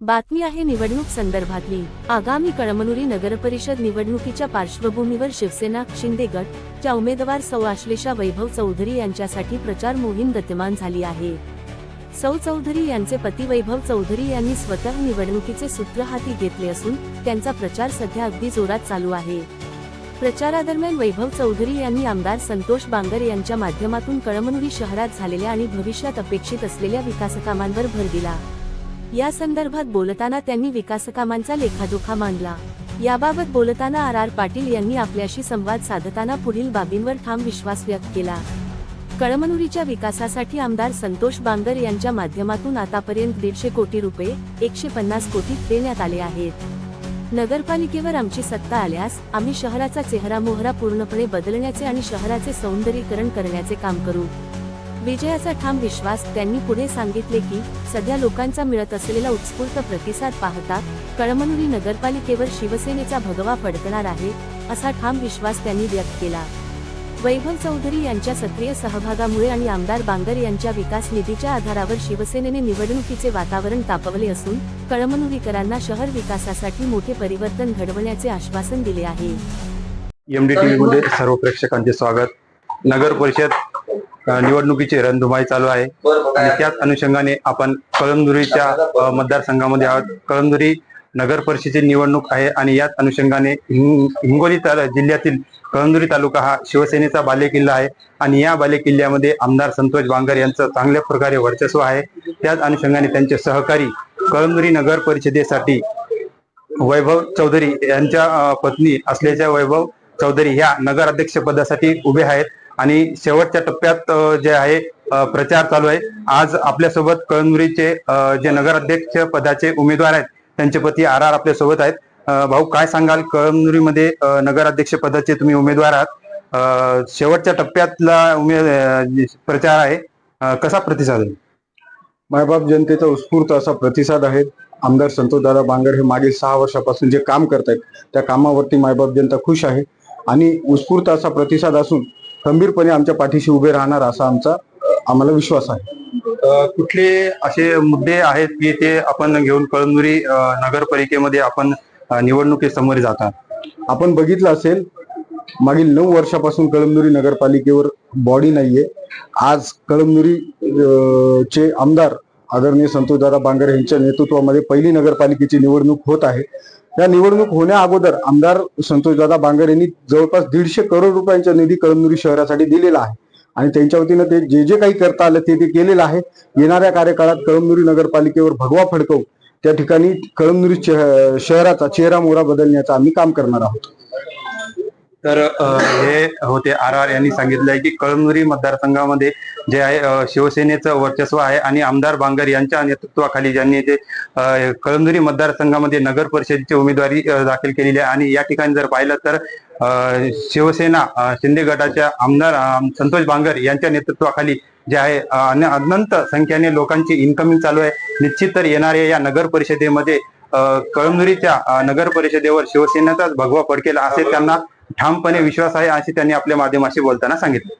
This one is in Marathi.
बातमी आहे निवडणूक संदर्भातली. आगामी कळमनुरी नगरपरिषद निवडणुकीच्या पार्श्वभूमीवर शिवसेना शिंदे गट च्या उमेदवार सौ आश्लेषा वैभव चौधरी यांच्यासाठी प्रचार मोहीम गतिमान झाली आहे. सौ चौधरी यांचे पती वैभव चौधरी यांनी स्वतः निवडणुकीचे सूत्र हाती घेतले असून त्यांचा प्रचार सध्या अगदी जोरात चालू आहे. प्रचारादरम्यान वैभव चौधरी यांनी आमदार संतोष बांगर यांच्या माध्यमातून कळमनुरी शहरात झालेल्या आणि भविष्यात अपेक्षित असलेल्या विकासकामांवर भर दिला. या संदर्भात बोलताना त्यांनी विकासकामांचा लेखाजोखा मांडला. याबाबत बोलताना आर. आर. पाटील यांनी आपल्याशी संवाद साधताना पुढील बाबींवर ठाम विश्वास व्यक्त केला. कळमनुरीच्या विकासासाठी आमदार संतोष बांगर यांच्या माध्यमातून आतापर्यंत दीडशे कोटी रुपये एकशे पन्नास कोटी देण्यात आले आहेत. नगरपालिकेवर आमची सत्ता आल्यास आम्ही शहराचा चेहरा मोहरा पूर्णपणे बदलण्याचे आणि शहराचे सौंदर्यीकरण करण्याचे काम करू. विजयाचा ठाम विश्वास त्यांनी पुढे सांगितले की सध्या लोकांचा मिळत असलेला उत्स्फूर्त प्रतिसाद पाहता कळमनुरी नगरपालिकेवर शिवसेनेचा भगवा फडकणार आहे असा ठाम विश्वास त्यांनी व्यक्त केला. वैभव चौधरी यांच्या सक्रिय सहभागामुळे आणि आमदार बांगर यांच्या विकास निधीच्या आधारावर शिवसेनेने निवडणुकीचे वातावरण तापवले असून कळमनुरीकरांना शहर विकासासाठी मोठे परिवर्तन घडवण्याचे आश्वासन दिले आहे. मध्ये सर्व प्रेक्षकांचे स्वागत. नगर परिषद निवडणुकीची रणधुमाळी चालू आहे. आणि त्याच अनुषंगाने आपण कळमनुरीच्या अ, मतदारसंघामध्ये आहोत. कळमनुरी नगर परिषदेची निवडणूक आहे आणि याच अनुषंगाने हिंग- हिंगोली ताल- जिल्ह्यातील कळमनुरी तालुका हा शिवसेनेचा बालेकिल्ला आहे. आणि या बालेकिल्ल्यामध्ये आमदार संतोष बांगर यांचं चांगल्या प्रकारे वर्चस्व आहे. त्याच अनुषंगाने त्यांचे सहकारी कळमनुरी नगर परिषदेसाठी वैभव चौधरी यांच्या पत्नी असल्याच्या वैभव चौधरी ह्या नगर अध्यक्ष पदासाठी उभे आहेत. आणि शेवटच्या टप्प्यात जे आहे प्रचार चालू आहे. आज आपल्यासोबत कळमनुरीचे जे नगराध्यक्ष पदाचे उमेदवार आहेत त्यांचे पती आर आर आपल्यासोबत आहेत. भाऊ काय सांगाल? कळमनुरीमध्ये नगराध्यक्ष पदाचे तुम्ही उमेदवार आहात. शेवटच्या टप्प्यातला उमेद प्रचार आहे कसा प्रतिसाद आहे? मायबाप जनतेचा उत्स्फूर्त असा प्रतिसाद आहे. आमदार संतोषदादा बांगर हे मागील सहा वर्षापासून जे काम करत आहेत त्या कामावरती मायबाप जनता खुश आहे. आणि उत्स्फूर्त असा प्रतिसाद असून खंबीरपणे आमच्या पाठीशी उभे राहणार असा आमचा आम्हाला विश्वास आहे. कुठले असे मुद्दे आहेत की ते आपण घेऊन कळमनुरी नगरपालिकेमध्ये आपण निवडणुकीसमोर जातात? आपण बघितलं असेल मागील नऊ वर्षापासून कळमनुरी नगरपालिकेवर बॉडी नाहीये. आज कळमनुरी चे आमदार आदरणीय संतोषदादा बांगर यांच्या नेतृत्वामध्ये पहिली नगरपालिकेची निवडणूक होत आहे. या निवडणूक होण्या अगोदर आमदार संतोषदादा बांगर यांनी जवळपास दीडशे करोड रुपयांचा निधी कळमनुरी शहरासाठी दिलेला आहे. आणि त्यांच्या वतीनं ते जे जे काही करता आलं ते ते केलेलं आहे. येणाऱ्या कार्यकाळात कळमनुरी नगरपालिकेवर भगवा फडकवून त्या ठिकाणी कळमनुरी शहराचा चेहरा मोहरा बदलण्याचं आम्ही काम करणार आहोत. तर हे होते आर आर यांनी सांगितलंय की कळमनुरी मतदारसंघामध्ये जे आहे शिवसेनेचं वर्चस्व आहे आणि आमदार बांगर यांच्या नेतृत्वाखाली ज्यांनी ते कळमनुरी मतदारसंघामध्ये नगर परिषदेची उमेदवारी दाखल केलेली आहे. आणि या ठिकाणी जर पाहिलं तर शिवसेना शिंदे गटाच्या आमदार संतोष बांगर यांच्या नेतृत्वाखाली जे आहे अन- अनंत संख्येने लोकांची इन्कमिंग चालू आहे. निश्चित तर येणाऱ्या या नगर परिषदेमध्ये कळमनुरीच्या नगर परिषदेवर शिवसेनेचाच भगवा फडकेला असे त्यांना ठामपणे विश्वास आहे असे त्यांनी आपल्या माध्यमाशी बोलताना सांगितले.